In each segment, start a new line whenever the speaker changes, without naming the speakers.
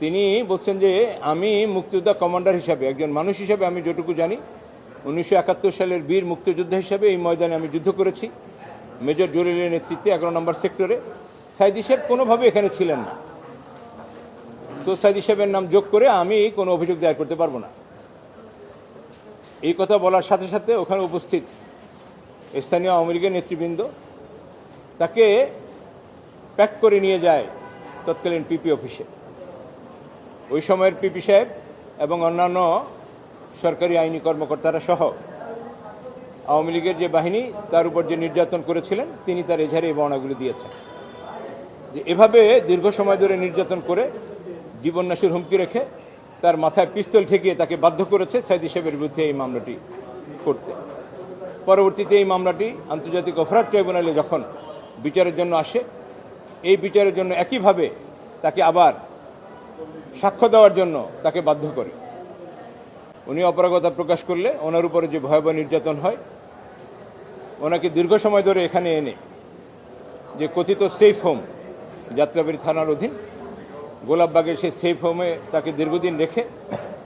তিনি বলছেন যে আমি মুক্তিযোদ্ধা কমান্ডার হিসাবে, একজন মানুষ হিসাবে আমি যেটুকু জানি, উনিশশো একাত্তর সালের বীর মুক্তিযোদ্ধা হিসাবে এই ময়দানে আমি যুদ্ধ করেছি, মেজর জলিলের নেতৃত্বে এগারো নম্বর সেক্টরে। সাইদি সাহেব কোনোভাবে এখানে ছিলেন না। সো সাইদি সাহেবের নাম যোগ করে আমি কোনো অভিযোগ দায়ের করতে পারব না। এই কথা বলার সাথে সাথে ওখানে উপস্থিত স্থানীয় আওয়ামী লীগের নেতৃবৃন্দ, তাকে প্যাক করে নিয়ে যায় তৎকালীন পিপি অফিসে। ওই সময়ের পিপি সাহেব এবং অন্যান্য সরকারি আইনি কর্মকর্তারা সহ আওয়ামী লীগের যে বাহিনী, তার উপর যে নির্যাতন করেছিলেন, তিনি তার এঝারে এই বর্ণাগুলি দিয়েছেন। যে এভাবে দীর্ঘ সময় ধরে নির্যাতন করে জীবননাশের হুমকি রেখে তার মাথায় পিস্তল ঠেকিয়ে তাকে বাধ্য করেছে সাইদি সাহেবের বিরুদ্ধে এই মামলাটি করতে। পরবর্তীতে এই মামলাটি আন্তর্জাতিক অপরাধ ট্রাইব্যুনালে যখন বিচারের জন্য আসে, এই বিচারের জন্য একইভাবে তাকে আবার সাক্ষ্য দেওয়ার জন্য তাকে বাধ্য করে। উনি অপারগতা প্রকাশ করলে ওনার উপরে যে ভয়াবহ নির্যাতন হয়, ওনাকে দীর্ঘ সময় ধরে এখানে এনে যে কথিত সেফ হোম যাত্রাবাড়ি থানার অধীন, গোলাপবাগের সেই সেফ হোমে তাকে দীর্ঘদিন রেখে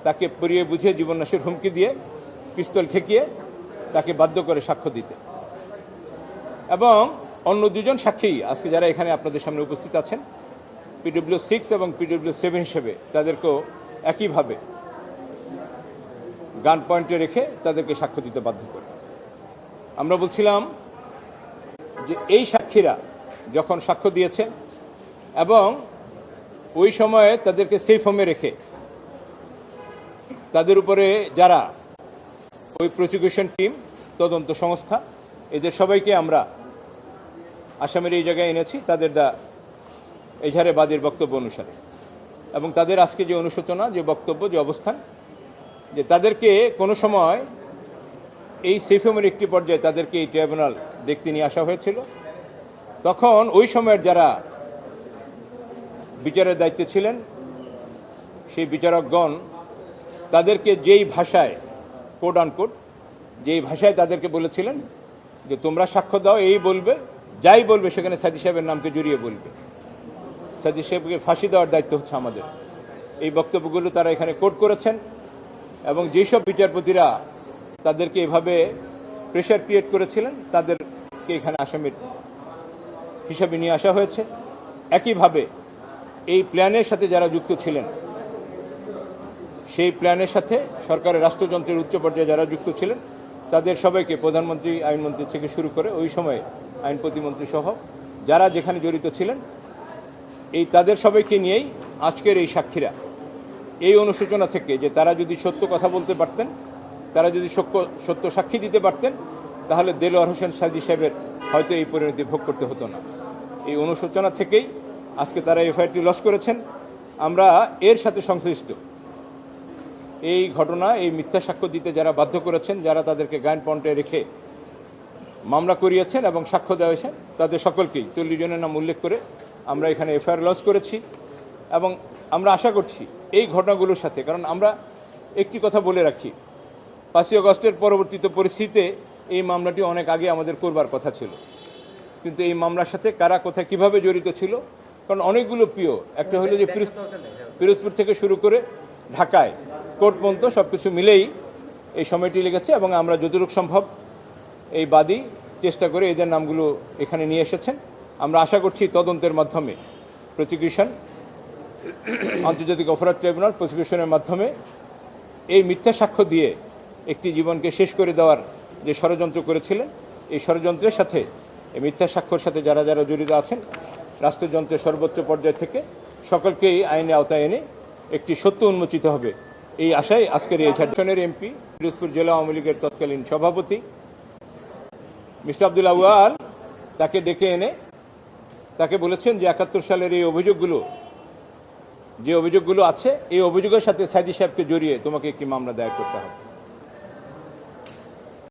তাকে পরিয়ে বুঝিয়ে জীবননাশের হুমকি দিয়ে পিস্তল ঠেকিয়ে তাকে বাধ্য করে সাক্ষ্য দিতে। এবং অন্য দুজন সাক্ষী, আজকে যারা এখানে আপনাদের সামনে উপস্থিত আছেন পিডব্লিউ সিক্স এবং পিডব্লিউ সেভেন হিসেবে তাদেরকেও একইভাবে গান পয়েন্টে রেখে তাদেরকে সাক্ষ্য দিতে বাধ্য করে। আমরা বলছিলাম যে এই সাক্ষীরা যখন সাক্ষ্য দিয়েছে এবং ওই সময়ে তাদেরকে সেফ হোমে রেখে তাদের উপরে যারা ওই প্রসিকিউশন টিম তদন্ত সংস্থা, এদের সবাইকে আমরা আসামের এই জায়গায় এনেছি, তাদের দা এজাহারে বাদীর বক্তব্য অনুসারে। এবং তাদের আজকে যে অনুশোচনা, যে বক্তব্য, যে অবস্থান, যে তাদেরকে কোনো সময় এই সেফ একটি পর্যায়ে তাদেরকে এই ট্রাইব্যুনাল দেখতে নিয়ে আসা হয়েছিল। তখন ওই সময়ের যারা বিচারের দায়িত্বে ছিলেন, সেই বিচারকগণ তাদেরকে যেই ভাষায় কোড আনকোড যেই ভাষায় তাদেরকে বলেছিলেন যে তোমরা সাক্ষ্য দাও, এই বলবে, যাই বলবে সেখানে সাদি সাহেবের নামকে জড়িয়ে বলবে। সাদি সাহেবকে ফাঁসি দেওয়ার দায়িত্ব হচ্ছে আমাদের। এই বক্তব্যগুলো তারা এখানে কোট করেছেন এবং যেসব বিচারপতিরা তাদেরকে এভাবে প্রেশার ক্রিয়েট করেছিলেন, তাদেরকে এখানে আসামির হিসাবে নিয়ে আসা হয়েছে। একইভাবে এই প্ল্যানের সাথে যারা যুক্ত ছিলেন, সেই প্ল্যানের সাথে সরকারের রাষ্ট্রযন্ত্রের উচ্চ পর্যায়ে যারা যুক্ত ছিলেন, তাদের সবাইকে প্রধানমন্ত্রী, আইনমন্ত্রী থেকে শুরু করে ওই সময়ে আইন প্রতিমন্ত্রী সহ যারা যেখানে জড়িত ছিলেন এই তাদের সবাইকে নিয়েই আজকের এই সাক্ষীরা। এই অনুশোচনা থেকে যে তারা যদি সত্য কথা বলতে পারতেন, তারা যদি সত্য সত্য সাক্ষী দিতে পারতেন, তাহলে দেলোয়ার হোসেন সাজি সাহেবের হয়তো এই পরিণতি ভোগ করতে হতো না। এই অনুশোচনা থেকেই আজকে তারা এফআইআরটি লস করেছেন। আমরা এর সাথে সংশ্লিষ্ট। এই ঘটনা, এই মিথ্যা সাক্ষ্য দিতে যারা বাধ্য করেছেন, যারা তাদেরকে গায়ন পয়েন্টে রেখে মামলা করিয়েছেন এবং সাক্ষ্য দেওয়া তাদের সকলকেই, চল্লিশ জনের নাম উল্লেখ করে আমরা এখানে এফআইআর লস করেছি এবং আমরা আশা করছি এই ঘটনাগুলোর সাথে, কারণ আমরা একটি কথা বলে রাখি, পাঁচই অগস্টের পরবর্তীতে পরিস্থিতিতে এই মামলাটি অনেক আগে আমাদের করবার কথা ছিল। কিন্তু এই মামলার সাথে কারা কোথায় কীভাবে জড়িত ছিল, কারণ অনেকগুলো প্রিয় একটা হলো যে পিরোজ- পিরোজপুর থেকে শুরু করে ঢাকায় কোর্ট পর্যন্ত সব কিছু মিলেই এই সময়টি লেগেছে এবং আমরা যতটুকু সম্ভব এই বাদী চেষ্টা করে এদের নামগুলো এখানে নিয়ে এসেছেন। আমরা আশা করছি তদন্তের মাধ্যমে প্রসিকিউশন আন্তর্জাতিক অপরাধ ট্রাইব্যুনাল প্রসিকিউশনের মাধ্যমে এই মিথ্যা সাক্ষ্য দিয়ে একটি জীবনকে শেষ করে দেওয়ার যে ষড়যন্ত্র করেছিলেন, এই ষড়যন্ত্রের সাথে, এই মিথ্যা সাক্ষ্যর সাথে যারা যারা জড়িত আছেন, রাষ্ট্রযন্ত্রের সর্বোচ্চ পর্যায় থেকে সকলকেই আইনে আওতায় এনে একটি সত্য উন্মোচিত হবে। এই আশায় আজকের এই ঝাড়খণ্ডের এমপি, পিরোজপুর জেলা আওয়ামী লীগের তৎকালীন সভাপতি, মিস্টার আব্দুল আউয়াল, তাকে ডেকে এনে তাকে বলেছেন যে একাত্তর সালের এই অভিযোগগুলো, যে অভিযোগগুলো আছে, এই অভিযোগের সাথে সাইদি সাহেবকে জড়িয়ে তোমাকে একটি মামলা দায়ের করতে হবে।